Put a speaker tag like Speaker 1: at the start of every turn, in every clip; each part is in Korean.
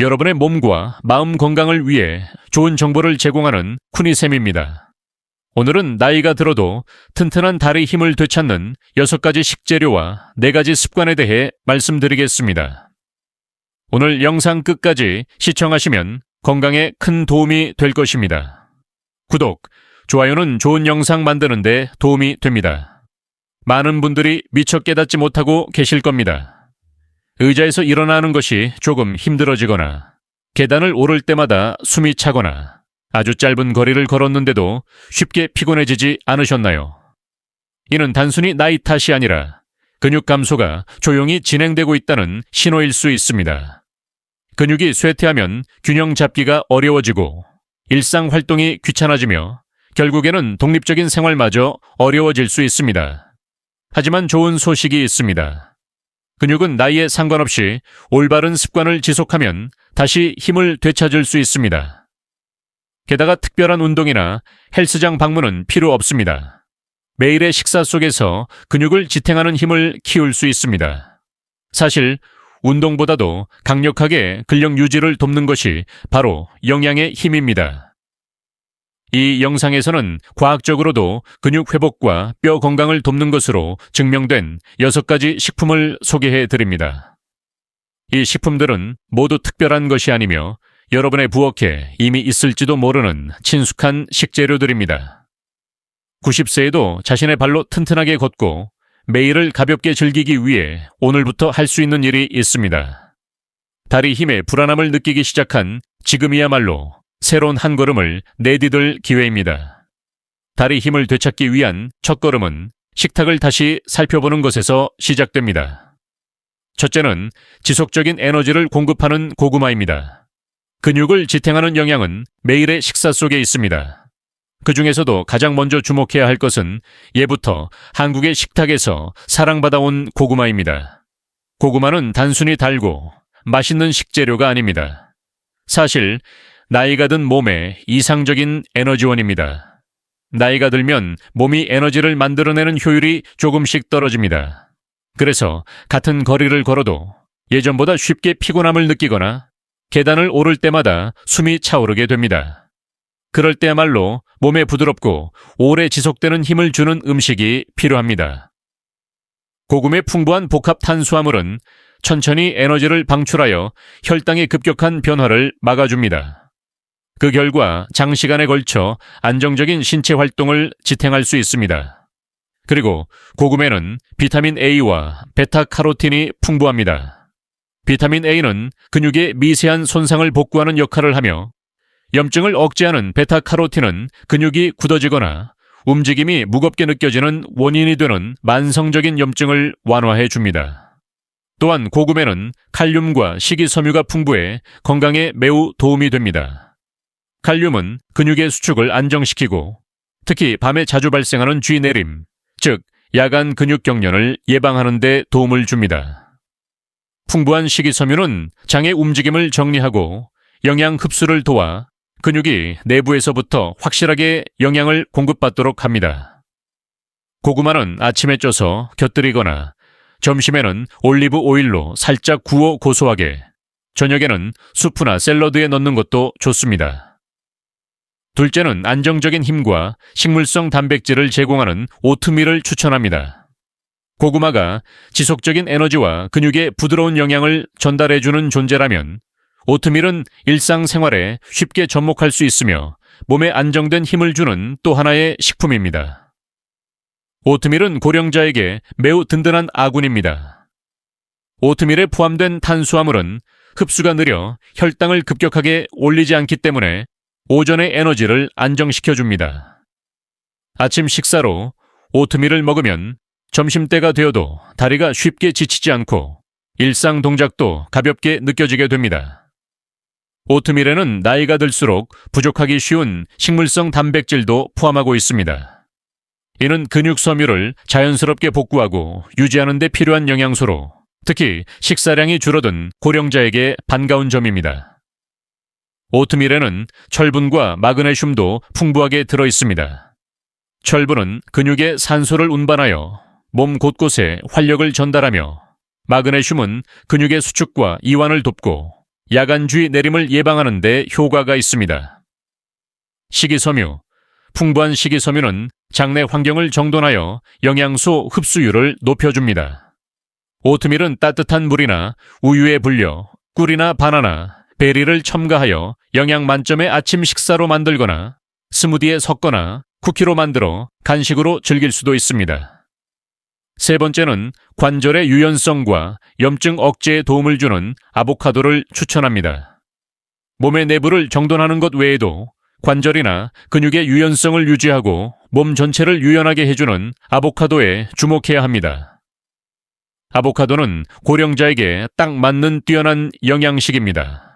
Speaker 1: 여러분의 몸과 마음 건강을 위해 좋은 정보를 제공하는 쿠니쌤입니다. 오늘은 나이가 들어도 튼튼한 다리 힘을 되찾는 6가지 식재료와 4가지 습관에 대해 말씀드리겠습니다. 오늘 영상 끝까지 시청하시면 건강에 큰 도움이 될 것입니다. 구독, 좋아요는 좋은 영상 만드는데 도움이 됩니다. 많은 분들이 미처 깨닫지 못하고 계실 겁니다. 의자에서 일어나는 것이 조금 힘들어지거나 계단을 오를 때마다 숨이 차거나 아주 짧은 거리를 걸었는데도 쉽게 피곤해지지 않으셨나요? 이는 단순히 나이 탓이 아니라 근육 감소가 조용히 진행되고 있다는 신호일 수 있습니다. 근육이 쇠퇴하면 균형 잡기가 어려워지고 일상 활동이 귀찮아지며 결국에는 독립적인 생활마저 어려워질 수 있습니다. 하지만 좋은 소식이 있습니다. 근육은 나이에 상관없이 올바른 습관을 지속하면 다시 힘을 되찾을 수 있습니다. 게다가 특별한 운동이나 헬스장 방문은 필요 없습니다. 매일의 식사 속에서 근육을 지탱하는 힘을 키울 수 있습니다. 사실 운동보다도 강력하게 근력 유지를 돕는 것이 바로 영양의 힘입니다. 이 영상에서는 과학적으로도 근육 회복과 뼈 건강을 돕는 것으로 증명된 6가지 식품을 소개해 드립니다. 이 식품들은 모두 특별한 것이 아니며 여러분의 부엌에 이미 있을지도 모르는 친숙한 식재료들입니다. 90세에도 자신의 발로 튼튼하게 걷고 매일을 가볍게 즐기기 위해 오늘부터 할 수 있는 일이 있습니다. 다리 힘에 불안함을 느끼기 시작한 지금이야말로 새로운 한 걸음을 내디딜 기회입니다. 다리 힘을 되찾기 위한 첫 걸음은 식탁을 다시 살펴보는 것에서 시작됩니다. 첫째는 지속적인 에너지를 공급하는 고구마입니다. 근육을 지탱하는 영양은 매일의 식사 속에 있습니다. 그 중에서도 가장 먼저 주목해야 할 것은 예부터 한국의 식탁에서 사랑받아온 고구마입니다. 고구마는 단순히 달고 맛있는 식재료가 아닙니다. 사실 나이가 든 몸의 이상적인 에너지원입니다. 나이가 들면 몸이 에너지를 만들어내는 효율이 조금씩 떨어집니다. 그래서 같은 거리를 걸어도 예전보다 쉽게 피곤함을 느끼거나 계단을 오를 때마다 숨이 차오르게 됩니다. 그럴 때야말로 몸에 부드럽고 오래 지속되는 힘을 주는 음식이 필요합니다. 고금의 풍부한 복합 탄수화물은 천천히 에너지를 방출하여 혈당의 급격한 변화를 막아줍니다. 그 결과 장시간에 걸쳐 안정적인 신체 활동을 지탱할 수 있습니다. 그리고 고금에는 비타민 A와 베타카로틴이 풍부합니다. 비타민 A는 근육의 미세한 손상을 복구하는 역할을 하며 염증을 억제하는 베타카로틴은 근육이 굳어지거나 움직임이 무겁게 느껴지는 원인이 되는 만성적인 염증을 완화해 줍니다. 또한 고금에는 칼륨과 식이섬유가 풍부해 건강에 매우 도움이 됩니다. 칼륨은 근육의 수축을 안정시키고 특히 밤에 자주 발생하는 쥐내림, 즉 야간 근육 경련을 예방하는 데 도움을 줍니다. 풍부한 식이섬유는 장의 움직임을 정리하고 영양 흡수를 도와 근육이 내부에서부터 확실하게 영양을 공급받도록 합니다. 고구마는 아침에 쪄서 곁들이거나 점심에는 올리브 오일로 살짝 구워 고소하게, 저녁에는 수프나 샐러드에 넣는 것도 좋습니다. 둘째는 안정적인 힘과 식물성 단백질을 제공하는 오트밀을 추천합니다. 고구마가 지속적인 에너지와 근육에 부드러운 영양을 전달해주는 존재라면 오트밀은 일상생활에 쉽게 접목할 수 있으며 몸에 안정된 힘을 주는 또 하나의 식품입니다. 오트밀은 고령자에게 매우 든든한 아군입니다. 오트밀에 포함된 탄수화물은 흡수가 느려 혈당을 급격하게 올리지 않기 때문에 오전의 에너지를 안정시켜 줍니다. 아침 식사로 오트밀을 먹으면 점심때가 되어도 다리가 쉽게 지치지 않고 일상 동작도 가볍게 느껴지게 됩니다. 오트밀에는 나이가 들수록 부족하기 쉬운 식물성 단백질도 포함하고 있습니다. 이는 근육 섬유를 자연스럽게 복구하고 유지하는 데 필요한 영양소로 특히 식사량이 줄어든 고령자에게 반가운 점입니다. 오트밀에는 철분과 마그네슘도 풍부하게 들어 있습니다. 철분은 근육에 산소를 운반하여 몸 곳곳에 활력을 전달하며 마그네슘은 근육의 수축과 이완을 돕고 야간주의 내림을 예방하는 데 효과가 있습니다. 식이섬유 풍부한 식이섬유는 장내 환경을 정돈하여 영양소 흡수율을 높여줍니다. 오트밀은 따뜻한 물이나 우유에 불려 꿀이나 바나나, 베리를 첨가하여 영양 만점의 아침 식사로 만들거나 스무디에 섞거나 쿠키로 만들어 간식으로 즐길 수도 있습니다. 세 번째는 관절의 유연성과 염증 억제에 도움을 주는 아보카도를 추천합니다. 몸의 내부를 정돈하는 것 외에도 관절이나 근육의 유연성을 유지하고 몸 전체를 유연하게 해주는 아보카도에 주목해야 합니다. 아보카도는 고령자에게 딱 맞는 뛰어난 영양식입니다.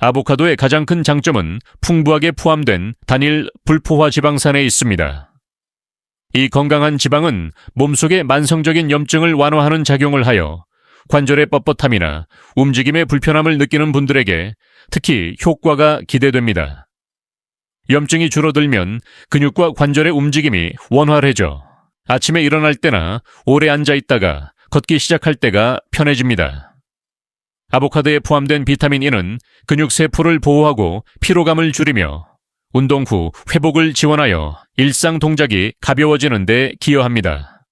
Speaker 1: 아보카도의 가장 큰 장점은 풍부하게 포함된 단일 불포화 지방산에 있습니다. 이 건강한 지방은 몸속의 만성적인 염증을 완화하는 작용을 하여 관절의 뻣뻣함이나 움직임의 불편함을 느끼는 분들에게 특히 효과가 기대됩니다. 염증이 줄어들면 근육과 관절의 움직임이 원활해져 아침에 일어날 때나 오래 앉아 있다가 걷기 시작할 때가 편해집니다. 아보카도에 포함된 비타민 E는 근육 세포를 보호하고 피로감을 줄이며 운동 후 회복을 지원하여 일상 동작이 가벼워지는 데 기여합니다.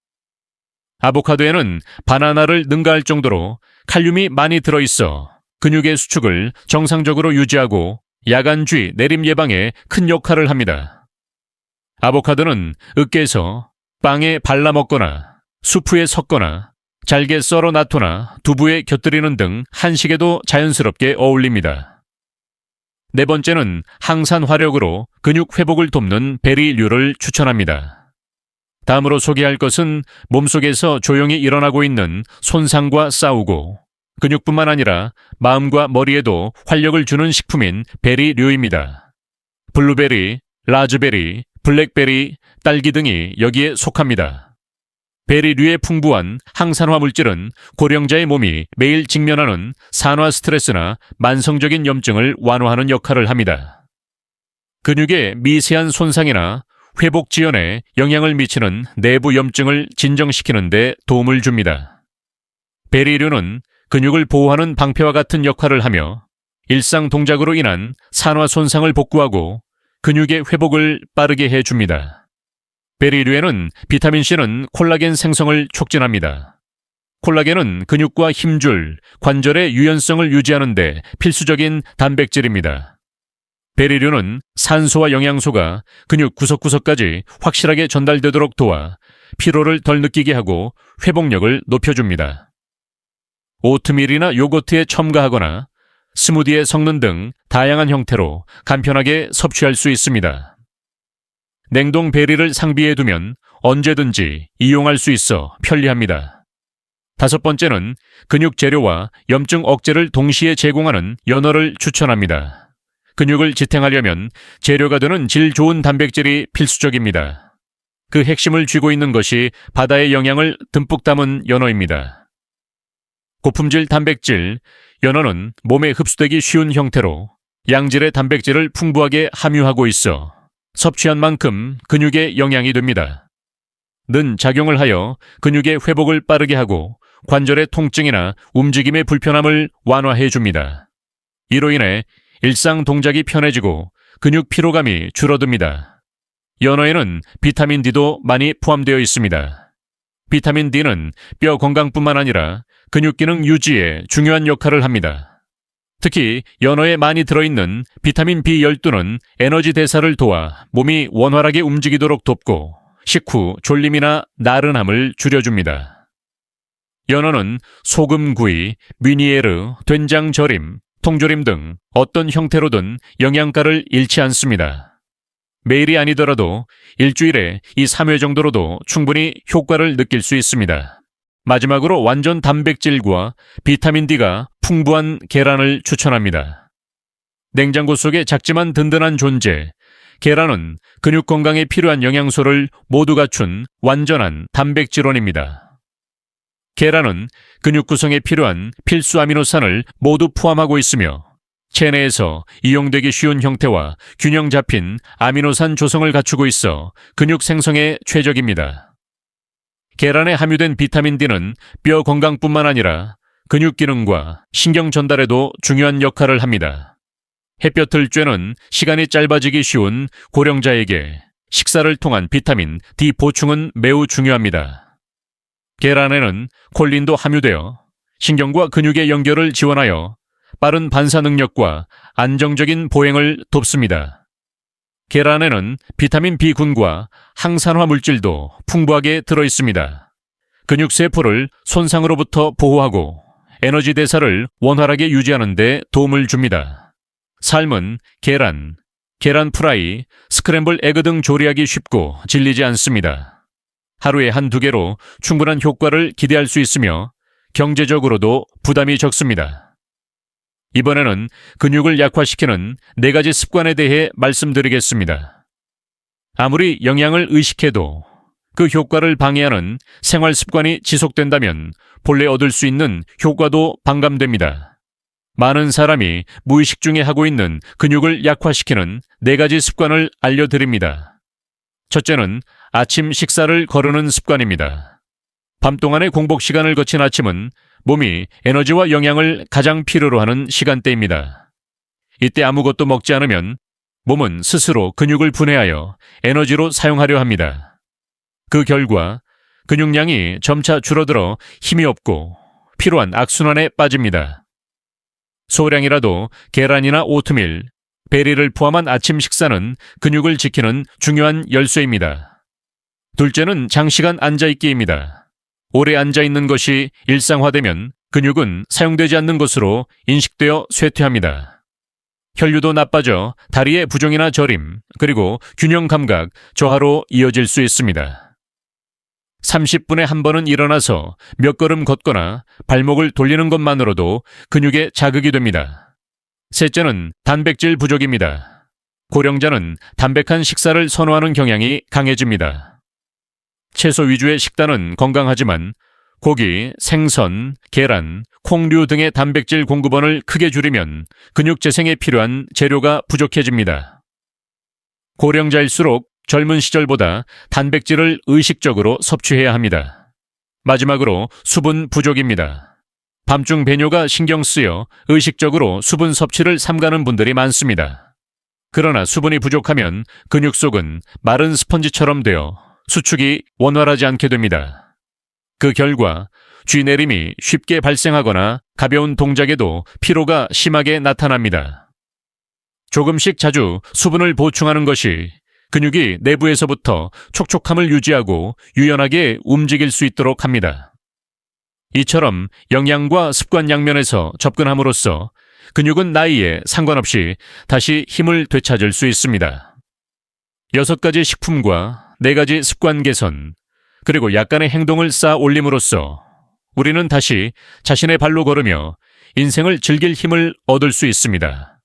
Speaker 1: 아보카도에는 바나나를 능가할 정도로 칼륨이 많이 들어있어 근육의 수축을 정상적으로 유지하고 야간주의 내림 예방에 큰 역할을 합니다. 아보카도는 으깨서 빵에 발라 먹거나 수프에 섞거나 잘게 썰어 놔두나 두부에 곁들이는 등 한식에도 자연스럽게 어울립니다. 네 번째는 항산 화력으로 근육 회복을 돕는 베리류를 추천합니다. 다음으로 소개할 것은 몸속에서 조용히 일어나고 있는 손상과 싸우고 근육뿐만 아니라 마음과 머리에도 활력을 주는 식품인 베리류입니다. 블루베리, 라즈베리, 블랙베리, 딸기 등이 여기에 속합니다. 베리류의 풍부한 항산화 물질은 고령자의 몸이 매일 직면하는 산화 스트레스나 만성적인 염증을 완화하는 역할을 합니다. 근육의 미세한 손상이나 회복 지연에 영향을 미치는 내부 염증을 진정시키는 데 도움을 줍니다. 베리류는 근육을 보호하는 방패와 같은 역할을 하며 일상 동작으로 인한 산화 손상을 복구하고 근육의 회복을 빠르게 해줍니다. 베리류에는 비타민C는 콜라겐 생성을 촉진합니다. 콜라겐은 근육과 힘줄, 관절의 유연성을 유지하는 데 필수적인 단백질입니다. 베리류는 산소와 영양소가 근육 구석구석까지 확실하게 전달되도록 도와 피로를 덜 느끼게 하고 회복력을 높여줍니다. 오트밀이나 요거트에 첨가하거나 스무디에 섞는 등 다양한 형태로 간편하게 섭취할 수 있습니다. 냉동 베리를 상비해 두면 언제든지 이용할 수 있어 편리합니다. 다섯 번째는 근육 재료와 염증 억제를 동시에 제공하는 연어를 추천합니다. 근육을 지탱하려면 재료가 되는 질 좋은 단백질이 필수적입니다. 그 핵심을 쥐고 있는 것이 바다의 영양을 듬뿍 담은 연어입니다. 고품질 단백질, 연어는 몸에 흡수되기 쉬운 형태로 양질의 단백질을 풍부하게 함유하고 있어 섭취한 만큼 근육에 영향이 됩니다. 는 작용을 하여 근육의 회복을 빠르게 하고 관절의 통증이나 움직임의 불편함을 완화해 줍니다. 이로 인해 일상 동작이 편해지고 근육 피로감이 줄어듭니다. 연어에는 비타민 D도 많이 포함되어 있습니다. 비타민 D는 뼈 건강뿐만 아니라 근육 기능 유지에 중요한 역할을 합니다. 특히 연어에 많이 들어있는 비타민 B12는 에너지 대사를 도와 몸이 원활하게 움직이도록 돕고 식후 졸림이나 나른함을 줄여줍니다. 연어는 소금구이, 미니에르, 된장 절임, 통조림 등 어떤 형태로든 영양가를 잃지 않습니다. 매일이 아니더라도 일주일에 이 3회 정도로도 충분히 효과를 느낄 수 있습니다. 마지막으로 완전 단백질과 비타민 D가 풍부한 계란을 추천합니다. 냉장고 속에 작지만 든든한 존재, 계란은 근육 건강에 필요한 영양소를 모두 갖춘 완전한 단백질원입니다. 계란은 근육 구성에 필요한 필수 아미노산을 모두 포함하고 있으며 체내에서 이용되기 쉬운 형태와 균형 잡힌 아미노산 조성을 갖추고 있어 근육 생성에 최적입니다. 계란에 함유된 비타민 D는 뼈 건강뿐만 아니라 근육 기능과 신경 전달에도 중요한 역할을 합니다. 햇볕을 쬐는 시간이 짧아지기 쉬운 고령자에게 식사를 통한 비타민 D 보충은 매우 중요합니다. 계란에는 콜린도 함유되어 신경과 근육의 연결을 지원하여 빠른 반사 능력과 안정적인 보행을 돕습니다. 계란에는 비타민 B군과 항산화 물질도 풍부하게 들어 있습니다. 근육 세포를 손상으로부터 보호하고 에너지 대사를 원활하게 유지하는 데 도움을 줍니다. 삶은 계란, 계란 프라이, 스크램블 에그 등 조리하기 쉽고 질리지 않습니다. 하루에 한 두 개로 충분한 효과를 기대할 수 있으며 경제적으로도 부담이 적습니다. 이번에는 근육을 약화시키는 네 가지 습관에 대해 말씀드리겠습니다. 아무리 영양을 의식해도 그 효과를 방해하는 생활 습관이 지속된다면 본래 얻을 수 있는 효과도 반감됩니다. 많은 사람이 무의식 중에 하고 있는 근육을 약화시키는 네 가지 습관을 알려드립니다. 첫째는 아침 식사를 거르는 습관입니다. 밤 동안의 공복 시간을 거친 아침은 몸이 에너지와 영양을 가장 필요로 하는 시간대입니다. 이때 아무것도 먹지 않으면 몸은 스스로 근육을 분해하여 에너지로 사용하려 합니다. 그 결과 근육량이 점차 줄어들어 힘이 없고 필요한 악순환에 빠집니다. 소량이라도 계란이나 오트밀, 베리를 포함한 아침 식사는 근육을 지키는 중요한 열쇠입니다. 둘째는 장시간 앉아있기입니다. 오래 앉아 있는 것이 일상화되면 근육은 사용되지 않는 것으로 인식되어 쇠퇴합니다. 혈류도 나빠져 다리의 부종이나 저림, 그리고 균형 감각, 저하로 이어질 수 있습니다. 30분에 한 번은 일어나서 몇 걸음 걷거나 발목을 돌리는 것만으로도 근육에 자극이 됩니다. 셋째는 단백질 부족입니다. 고령자는 담백한 식사를 선호하는 경향이 강해집니다. 채소 위주의 식단은 건강하지만 고기, 생선, 계란, 콩류 등의 단백질 공급원을 크게 줄이면 근육 재생에 필요한 재료가 부족해집니다. 고령자일수록 젊은 시절보다 단백질을 의식적으로 섭취해야 합니다. 마지막으로 수분 부족입니다. 밤중 배뇨가 신경 쓰여 의식적으로 수분 섭취를 삼가는 분들이 많습니다. 그러나 수분이 부족하면 근육 속은 마른 스펀지처럼 되어 수축이 원활하지 않게 됩니다. 그 결과 쥐내림이 쉽게 발생하거나 가벼운 동작에도 피로가 심하게 나타납니다. 조금씩 자주 수분을 보충하는 것이 근육이 내부에서부터 촉촉함을 유지하고 유연하게 움직일 수 있도록 합니다. 이처럼 영양과 습관 양면에서 접근함으로써 근육은 나이에 상관없이 다시 힘을 되찾을 수 있습니다. 여섯 가지 식품과 네 가지 습관 개선, 그리고 약간의 행동을 쌓아 올림으로써 우리는 다시 자신의 발로 걸으며 인생을 즐길 힘을 얻을 수 있습니다.